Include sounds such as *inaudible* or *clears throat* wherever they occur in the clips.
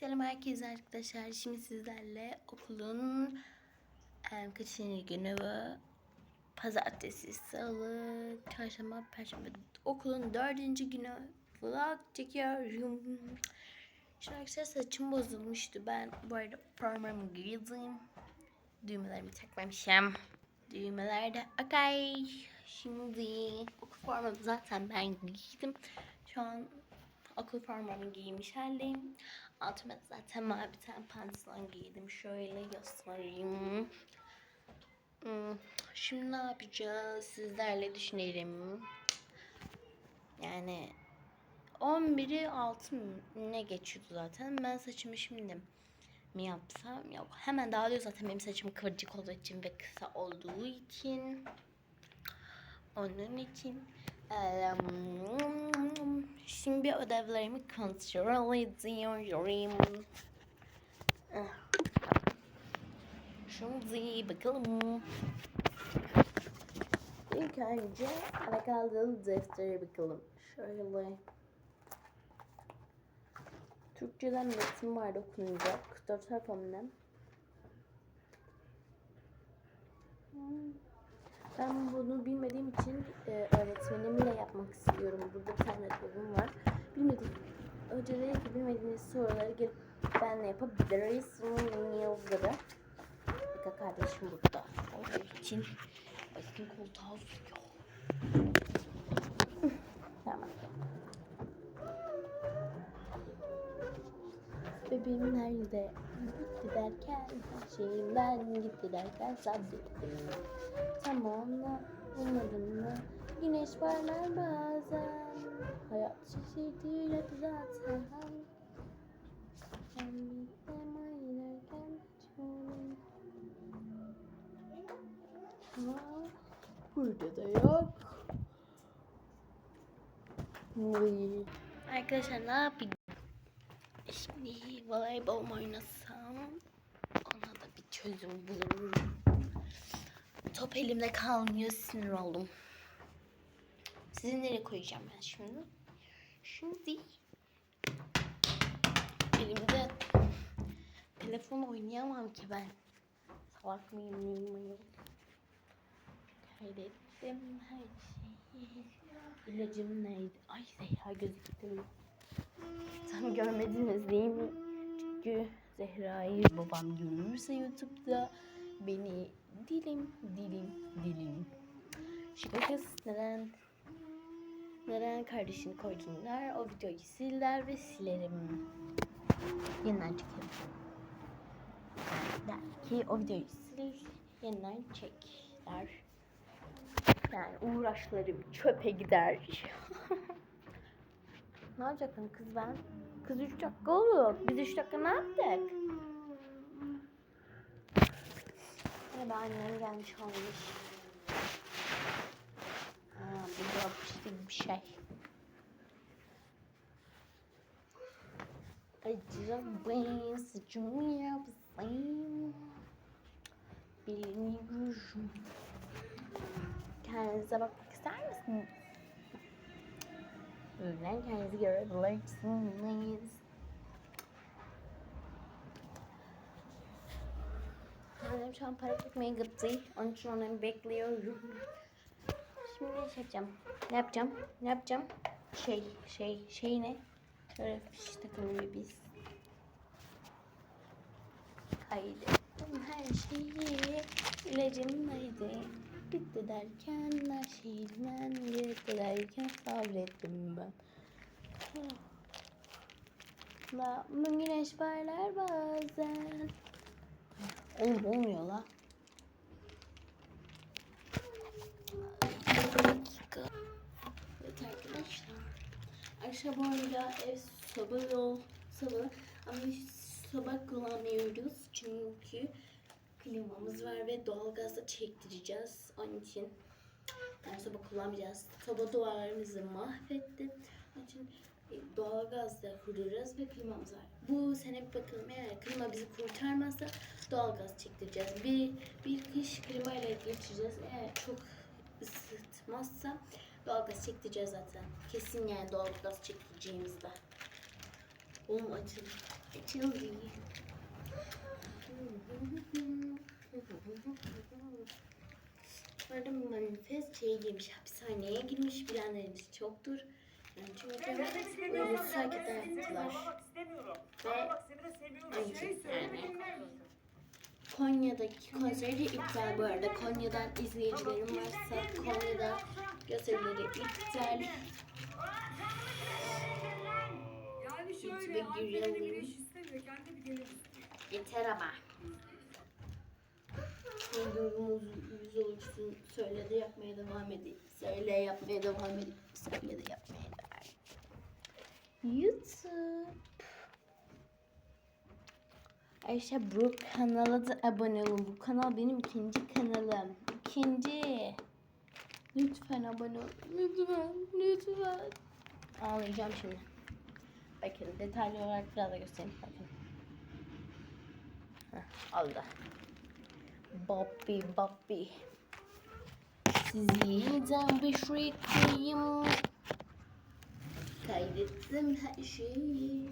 Selam herkese arkadaşlar. Şimdi sizlerle okulun em, kaçıncı günü bu? Pazartesi, salı, çarşamba, perşembe. Okulun dördüncü günü vlog çekiyorum. Şimdi arkadaşlar saçım bozulmuştu. Ben bu arada parmağımı giydim. Düğmelerimi takmamışım. Düğmeler de okey. Şimdi okul formamı zaten ben giydim. Şu an okul formamı giymiş haldeyim. Altıma zaten mavi bir tane pantolon giydim. Şöyle göstereyim. Hmm, Şimdi ne yapacağız? Sizlerle düşünelim. Yani 11'i 6 mı ne geçiyordu zaten. Ben saçımı şimdi mi yapsam? Yok. Hemen dağılıyor zaten benim saçım kıvırcık olduğu için ve kısa olduğu için. Onun için şimdi ödevlerimi kontrol ediyorum. Ah. Şimdi bakalım. İlk önce alakalı deftere bakalım. Şöyle. Türkçeden resim vardı okunacak. 44 harfamdan. Ben bunu bilmediğim için e, öğretmenimle yapmak istiyorum. Burada bir tane ödevim var. Bilmediğim, hoca dedi ki bilmediğiniz soruları gelip benle yapabiliriz. Bunun yıldırı. Bakın kardeşim burada. Onun için bakın koltuğa oturuyor. Tamam. Bebeğim nerede? Gitti derken her şeyimden gitti derken sabrettim. Tamamla olmadım mı? Güneş parlar bazen. Hayat şaşırtıyor hep zaten. Sen bizden ayrılırken çoğunun. Ha, Burada da yok. Uy. Arkadaşlar ne yapayım? Şimdi voleybol mu oynasam ona da bir çözüm bulurum. Top elimde kalmıyor sinir oldum. Sizi nereye koyacağım ben şimdi? Şimdi elimde telefon oynayamam ki ben. Salak mıyım miyim? Kaydettim her şeyi. İlacım neydi? Ay Zehra gözüktü? Tam görmediniz değil mi? Çünkü Zehra'yı babam görürse YouTube'da beni dilim dilim dilim. Şimdi kız neden neden kardeşini koydun der. O videoyu silder ve silerim. Yeniden çekerim. Der o videoyu sil yeniden çek. Yani uğraşlarım çöpe gider. *laughs* Ne yapacaktın kız ben? Kız 3 dakika oldu. Biz 3 dakika ne yaptık? Ya da annem gelmiş olmuş. Ha, bu da bir şey. Acaba saçımı yapsam Bilmiyorum. Kendinize bakmak ister misiniz? Öğlen kendinizi görebilirsiniz. Annem şu an para çekmeye gitti. Onun için onu bekliyorum. Şimdi ne yapacağım? Ne yapacağım? Ne yapacağım? Şey, şey, şey ne? Şöyle fiş takılıyor biz. Kaydettim her şeyi. İlacım neydi? Bitti derken her şeyden gitti derken sabrettim ben. Bu güneş parlar bazen. Oğlum olmuyor la. Evet arkadaşlar. Bu arada ev soba yol soba ama soba kullanmıyoruz çünkü klimamız var ve doğalgazla çektireceğiz. Onun için yani soba kullanmayacağız. Soba duvarlarımızı mahvetti. Onun için e, doğalgazla kuracağız ve klimamız var. Bu sene bir bakalım eğer klima bizi kurtarmazsa doğalgaz çektireceğiz. Bir, bir kış klimayla geçireceğiz. Eğer çok ısıtmazsa doğalgaz çektireceğiz zaten. Kesin yani doğalgaz çektireceğimizde. Oğlum açın. Açıldı. Bu arada manifest şey girmiş, hapishaneye girmiş bilenleriniz çoktur. Yani çünkü uygunsuz hareketler yaptılar. Ve Ağlamak seni de seviyorum. Ay, Şey söyle. Konya'daki konseri iptal bu arada. Konya'dan izleyicilerim varsa Konya'da gösterileri iptal. Yani şöyle Ankara'da giriyorum. güneş istemiyor. Kendi bir gelir istiyor. Yeter ama. Duyduğumuz yüz. Söyle de yapmaya devam edeyim. Söyle yapmaya devam edeyim. Söyle de yapmaya devam edeyim. YouTube. Ayşe bu kanala da abone olun. Bu kanal benim ikinci kanalım. İkinci. Lütfen abone olun. Lütfen. Lütfen. Ağlayacağım şimdi. Bakın detaylı olarak biraz da göstereyim. Bakın. Heh, oldu. Bobby Bobby. Sizi yeniden bir şey koyayım. Kaydettim her şeyi.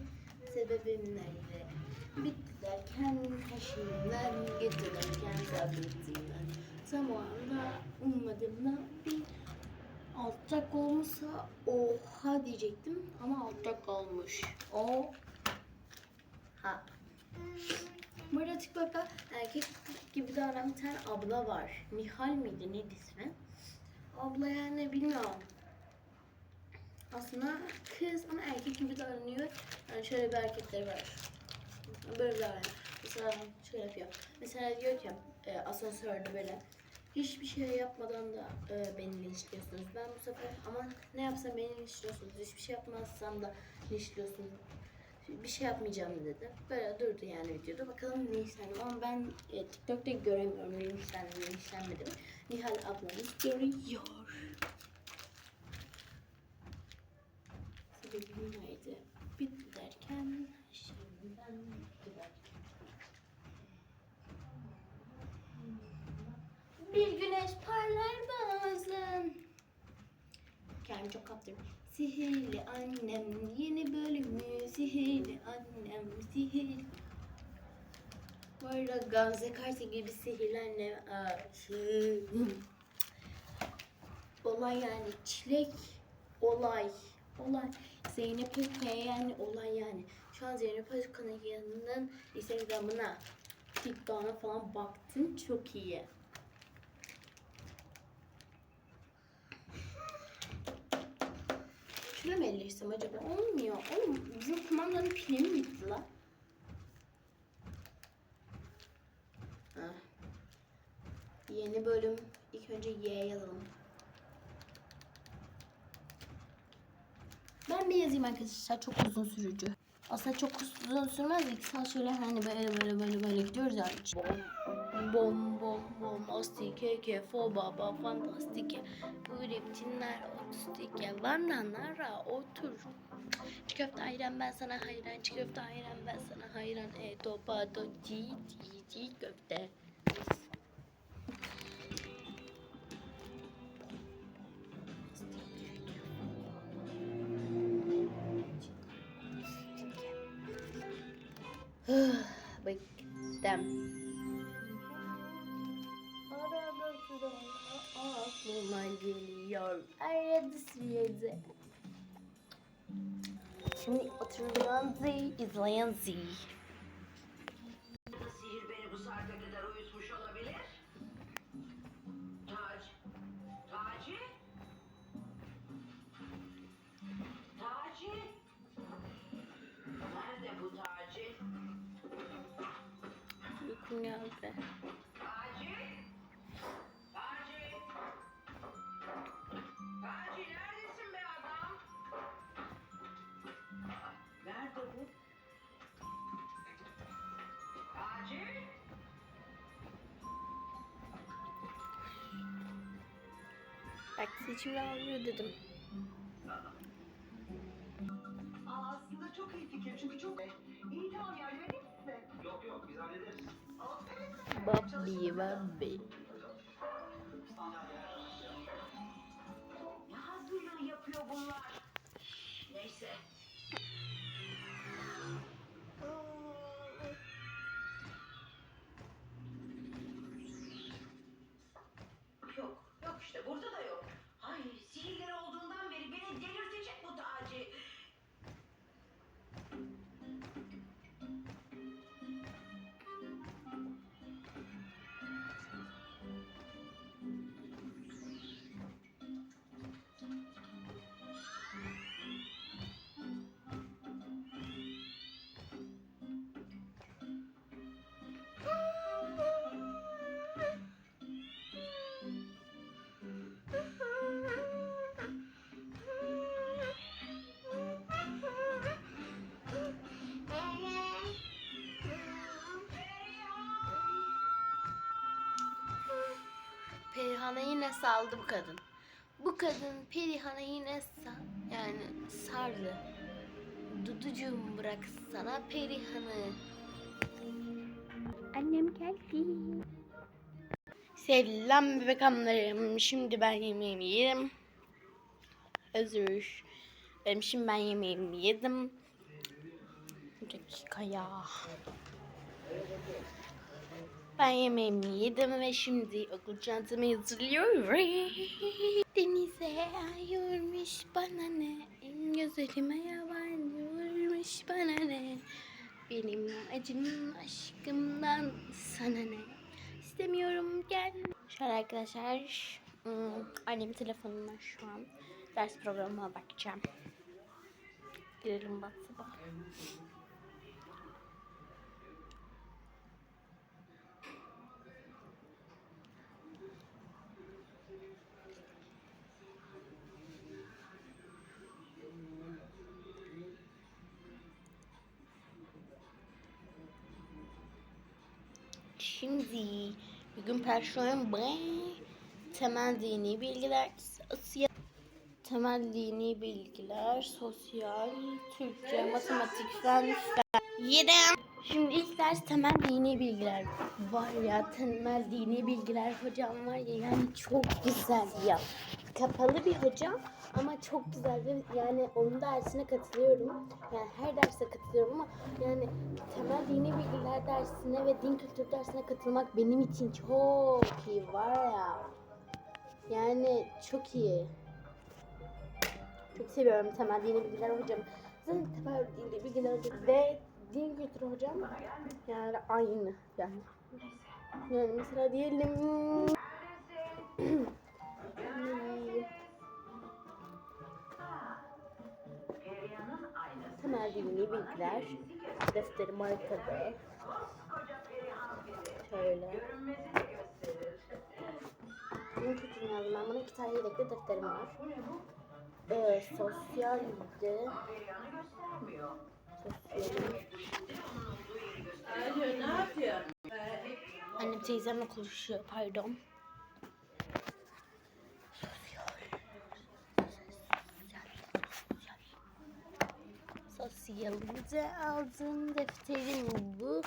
Sebebim nerede? Bitti derken kaşımdan getirirken sabrettiğimden. O anda ummadığımda bir alçak olmuşsa oha diyecektim ama alçak olmuş. O ha. Burada TikTok'ta erkek gibi davranan bir tane abla var. Nihal miydi neydi ismi? Abla yani bilmiyorum. Aslında kız ama erkek gibi davranıyor. Yani şöyle bir hareketleri var. Böyle davranıyor. Mesela şöyle yapıyor. Mesela diyor ki e, asansörde böyle hiçbir şey yapmadan da e, beni linçliyorsunuz. Ben bu sefer ama ne yapsam beni linçliyorsunuz. Hiçbir şey yapmazsam da linçliyorsunuz. Bir şey yapmayacağım dedi. Böyle durdu yani videoda. Bakalım linçlendim ama ben e, TikTok'ta göremiyorum linçlendim, linçlenmedim. Nihal ablamız görüyor. Sebebim neydi? Bitti derken şimdiden bitti derken. Bir güneş parlar bazen. Kendimi çok kaptırdım. Sihirli annem yeni bölümü sihirli annem sihir. Bu arada Gamze Karsi gibi sihirli annem aşığım. Olay yani çilek olay olay. Zeynep Özkaya yani olay yani. Şu an Zeynep Özkaya'nın Instagram'ına TikTok'una falan baktım çok iyi. Şuna mı elleşsem acaba? Olmuyor. Oğlum bizim kumandanın pili mi bitti lan? Ah. Yeni bölüm. İlk önce Y yazalım. Ben bir yazayım arkadaşlar. Çok uzun sürücü. Aslında çok uzun sürmez. İki saat şöyle hani böyle böyle böyle böyle gidiyoruz yani. Bom bom bom astike kefo baba fantastike. Üretimler otistike. Varnanlara otur. Çiğ köfte ayran ben sana hayran. Çiğ köfte ayran ben sana hayran. E topa do çiğ çiğ çiğ köfte aklıma geliyor. Arada sırada. Şimdi oturulan Z, izleyen Z. Sihir beni bu saate kadar uyutmuş olabilir. Tac. Taci. Taci. Nerede bu Taci? Uykum geldi. Taci. Bak seçimi alıyor dedim. Aa, aslında çok iyi fikir çünkü çok... İyi tamam yardım edeyim size? Yok yok biz hallederiz. Bobby, Bobby. Ne hazırlığı yapıyor bunlar? Neyse. Perihan'a yine saldı bu kadın. Bu kadın Perihan'a yine sa yani sardı. Duducuğum bırak sana Perihan'ı. Annem geldi. Selam bebek hanımlarım. Şimdi ben yemeğimi yerim. Özür. Benim şimdi ben yemeğimi yedim. Bir dakika ya. Ben yemeğimi yedim ve şimdi okul çantamı hazırlıyorum. Denize ayırmış bana ne, gözlerime yabancı vurmuş bana ne. Benim acım aşkımdan sana ne. İstemiyorum gel. Şöyle arkadaşlar, hmm, annemin telefonundan şu an ders programıma bakacağım. Girelim WhatsApp'a. Şimdi bugün perşembe temel dini bilgiler sosyal temel dini bilgiler sosyal Türkçe matematik fen yedim. Şimdi ilk ders temel dini bilgiler. Var ya temel dini bilgiler hocam var ya yani çok güzel ya. Kapalı bir hocam ama çok güzel ve yani onun dersine katılıyorum. Yani her derse katılıyorum ama yani temel dini bilgiler dersine ve din kültürü dersine katılmak benim için çok iyi var ya. Yani çok iyi. Çok seviyorum temel dini bilgiler hocam. Zaten temel dini bilgiler hocam ve din kültürü hocam yani aynı yani. Yani mesela diyelim *clears throat* dini bilgiler defterim arkada. Şöyle. Gösterir. Bunun kültürünü yazdım ben. Bunun iki tane yedekli defterim var. Ee, sosyalde Perihan'ı göstermiyor. sosyal Alo, ne yapıyor? Annem teyzemle konuşuyor pardon. Sosyalde aldığım defterim bu.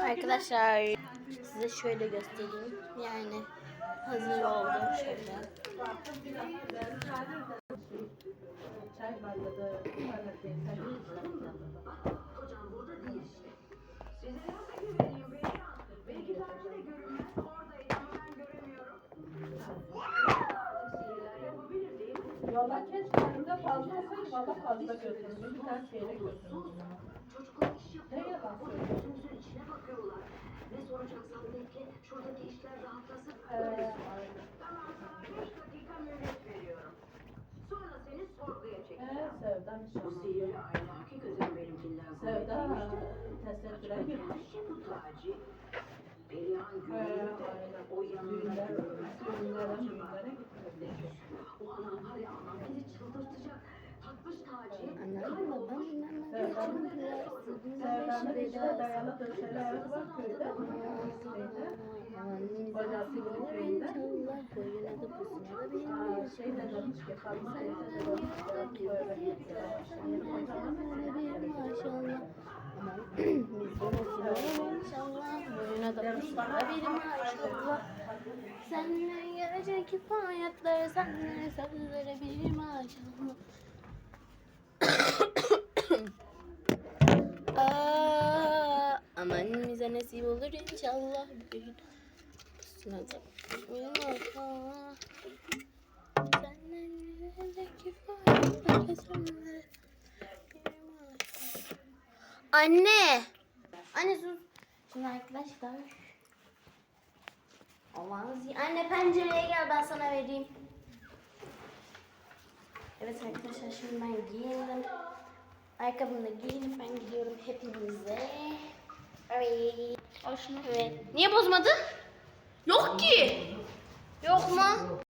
Arkadaşlar size şöyle göstereyim. Yani hazır oldu şöyle. Çay bardağı, bardak değil, sen Hocam burada değil işte. Size nasıl güveneyim Perihan? Belki belki de görünmez. Oradaydı ama ben göremiyorum. Artık sihirler yapabilir değil mi? Valla keşke elimde fazla olsaydı valla fazla götürdüm. Bir tane çeyrek götürdüm. Çocuklar iş Ne yapıyor. yalan O söylüyorsun? gözümüzün içine bakıyorlar. Ne soracaksan bekle. Şuradaki işler rahatlasın. Ee. Tamam sana beş dakika mühlet veriyorum. Sonra seni sorguya Ee, çekeceğim. Sevda Bu sihirli ahlaki gözün benimkinden Sevda tesettüre girmiş. Bu Taci. Perihan Ee, görüyor de o Düğünler, görmez. düğünlere gitmedi. Dayalı döşeli evi var köyde. Kocası bu köyde. Şey de demiş ki Fatma teyze de ki böyle gittiler. Şimdi kocaman Seninle gelecek hikayetler, seninle sözlere bir maşallah. *coughs* Aa, aman bize nasip olur inşallah. Pusuna da bir maşallah. Seninle gelecek bir maşallah. Anne! Anne sus. Şimdi arkadaşlar. Olmaz. Anne pencereye gel ben sana vereyim. Evet arkadaşlar şimdi ben giyindim. Ayakkabımı da giyinip ben gidiyorum hepinize. Evet. Evet. Niye bozmadı? Yok ki. Yok mu?